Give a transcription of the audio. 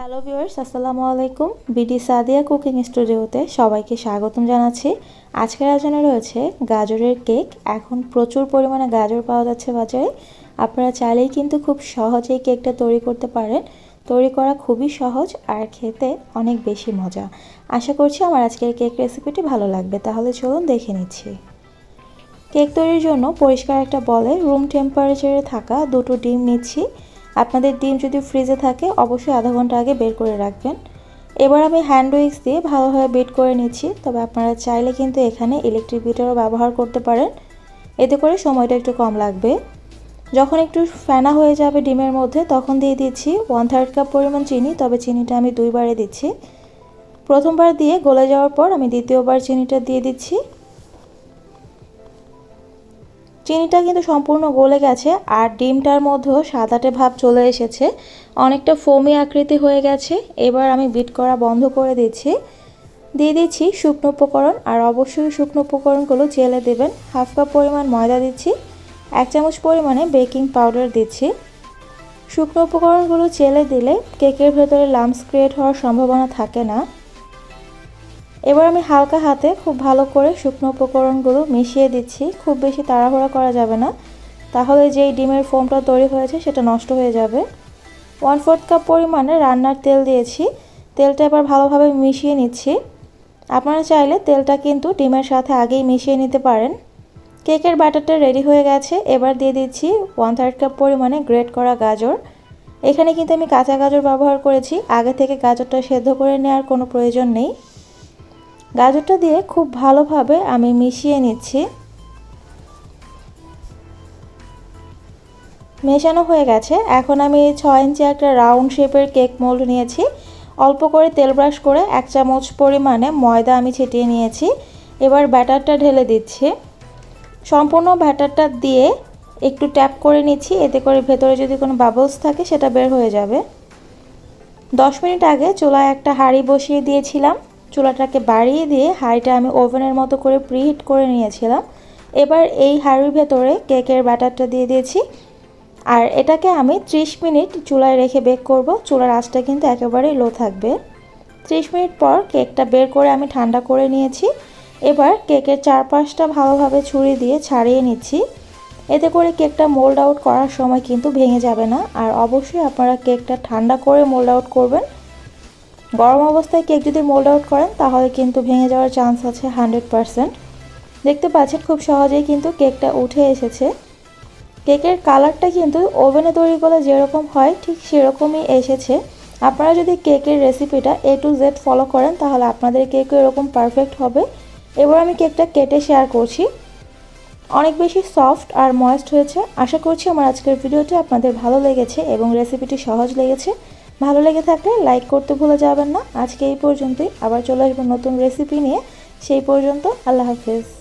Hello viewers আসসালামু আলাইকুম। BD Sadia cooking স্টুডিওতে সবাইকে স্বাগতম জানাচ্ছি। আজকের আয়োজনে রয়েছে গাজরের কেক এখন প্রচুর পরিমাণে গাজর পাওয়া যাচ্ছে বাজারে। আপনারা চাইলেই কিন্তু খুব সহজেই কেকটা তৈরি করতে পারেন। তৈরি করা খুবই সহজ আর খেতে অনেক বেশি মজা। আশা করছি আমার আজকের কেক রেসিপিটি ভালো লাগবে। তাহলে চলুন দেখে নিচ্ছি। কেক তৈরির জন্য পরিষ্কার একটা বলে রুম টেম্পারেচারে থাকা দুটো ডিম নিচ্ছি। আপনাদের ডিম যদি ফ্রিজে থাকে, অবশ্যই আধা ঘণ্টা আগে বের করে রাখবেন। এবার আমি হ্যান্ড উইক্স দিয়ে ভালোভাবে বিট করে নিচ্ছি। তবে আপনারা চাইলে কিন্তু এখানে ইলেকট্রিক বিটারও ব্যবহার করতে পারেন। এতে করে সময়টা একটু কম লাগবে। যখন একটু ফেনা হয়ে যাবে ডিমের মধ্যে, তখন দিয়ে দিচ্ছি ওয়ান থার্ড কাপ পরিমাণ চিনি। তবে চিনিটা আমি দুইবারে দিচ্ছি। প্রথমবার দিয়ে গলে যাওয়ার পর আমি দ্বিতীয়বার চিনিটা দিয়ে দিচ্ছি। চিনিটা কিন্তু সম্পূর্ণ গলে গেছে আর ডিমটার মধ্যেও সাদাটে ভাব চলে এসেছে। অনেকটা ফোমি আকৃতি হয়ে গেছে। এবার আমি বিট করা বন্ধ করে দিচ্ছি। দিয়ে দিচ্ছি শুকনো উপকরণ আর অবশ্যই শুকনো উপকরণগুলো জেলে দেবেন। হাফ কাপ পরিমাণ ময়দা দিচ্ছি, এক চামচ পরিমাণে বেকিং পাউডার দিচ্ছি। শুকনো উপকরণগুলো চেলে দিলে কেকের ভেতরে লামস ক্রিয়েট হওয়ার সম্ভাবনা থাকে না। এবার আমি হালকা হাতে খুব ভালো করে শুকনো উপকরণগুলো মিশিয়ে দিচ্ছি। খুব বেশি তাড়াহুড়া করা যাবে না। তাহলে যেই ডিমের ফোমটা তৈরি হয়েছে, সেটা নষ্ট হয়ে যাবে। ওয়ান ফোর্থ কাপ পরিমাণে রান্নার তেল দিয়েছি। তেলটা এবার ভালোভাবে মিশিয়ে নিচ্ছি। আপনারা চাইলে তেলটা কিন্তু ডিমের সাথে আগেই মিশিয়ে নিতে পারেন। কেকের ব্যাটারটা রেডি হয়ে গেছে। এবার দিয়ে দিচ্ছি ওয়ান থার্ড কাপ পরিমাণে গ্রেট করা গাজর। এখানে কিন্তু আমি কাঁচা গাজর ব্যবহার করেছি। আগে থেকে গাজরটা সেদ্ধ করে নেওয়ার কোনো প্রয়োজন নেই। গাজরটা দিয়ে খুব ভালোভাবে আমি মিশিয়ে নিচ্ছি। মেশানো হয়ে গেছে। এখন আমি ছয় ইঞ্চি একটা রাউন্ড শেপের কেক মোল্ড নিয়েছি। অল্প করে তেল ব্রাশ করে এক চামচ পরিমাণে ময়দা আমি ছিটিয়ে নিয়েছি। এবার ব্যাটারটা ঢেলে দিচ্ছি। সম্পূর্ণ ব্যাটারটা দিয়ে একটু ট্যাপ করে নিচ্ছি। এতে করে ভেতরে যদি কোনো বাবলস থাকে, সেটা বের হয়ে যাবে। দশ মিনিট আগে চুলায় একটা হাঁড়ি বসিয়ে দিয়েছিলাম। চুলাটাকে বাড়িয়ে দিয়ে হাঁড়িটা আমি ওভেনের মতো করে প্রিহিট করে নিয়েছিলাম। এবার এই হাঁড়ির ভেতরে কেকের ব্যাটারটা দিয়ে দিয়েছি। আর এটাকে আমি 30 মিনিট চুলায় রেখে বেক করব। চুলার আঁচটা কিন্তু একেবারেই লো থাকবে। 30 মিনিট পর কেকটা বের করে আমি ঠান্ডা করে নিয়েছি। এবার কেকের চারপাশটা ভালোভাবে ছুরি দিয়ে ছাড়িয়ে নিচ্ছি। এতে করে কেকটা মোল্ড আউট করার সময় কিন্তু ভেঙে যাবে না। আর অবশ্যই আপনারা কেকটা ঠান্ডা করে মোল্ড আউট করবেন। গরম অবস্থায় কেক যদি মোল্ড আউট করেন, তাহলে কিন্তু ভেঙে যাওয়ার চান্স আছে হান্ড্রেড পারসেন্ট। দেখতে পাচ্ছেন খুব সহজেই কিন্তু কেকটা উঠে এসেছে। কেকের কালারটা কিন্তু ওভেনে তৈরি করলে যেরকম হয়, ঠিক সেরকমই এসেছে। আপনারা যদি কেকের রেসিপিটা এ টু জেড ফলো করেন, তাহলে আপনাদের কেকও এরকম পারফেক্ট হবে। এবার আমি কেকটা কেটে শেয়ার করছি। অনেক বেশি সফট আর ময়েস্ট হয়েছে। আশা করছি আমার আজকের ভিডিওটি আপনাদের ভালো লেগেছে এবং রেসিপিটি সহজ লেগেছে। ভালো লেগে থাকলে লাইক করতে ভুলে যাবেন না। আজকে এই পর্যন্তই। আবার চলে আসব নতুন রেসিপি নিয়ে। সেই পর্যন্ত আল্লাহ হাফেজ।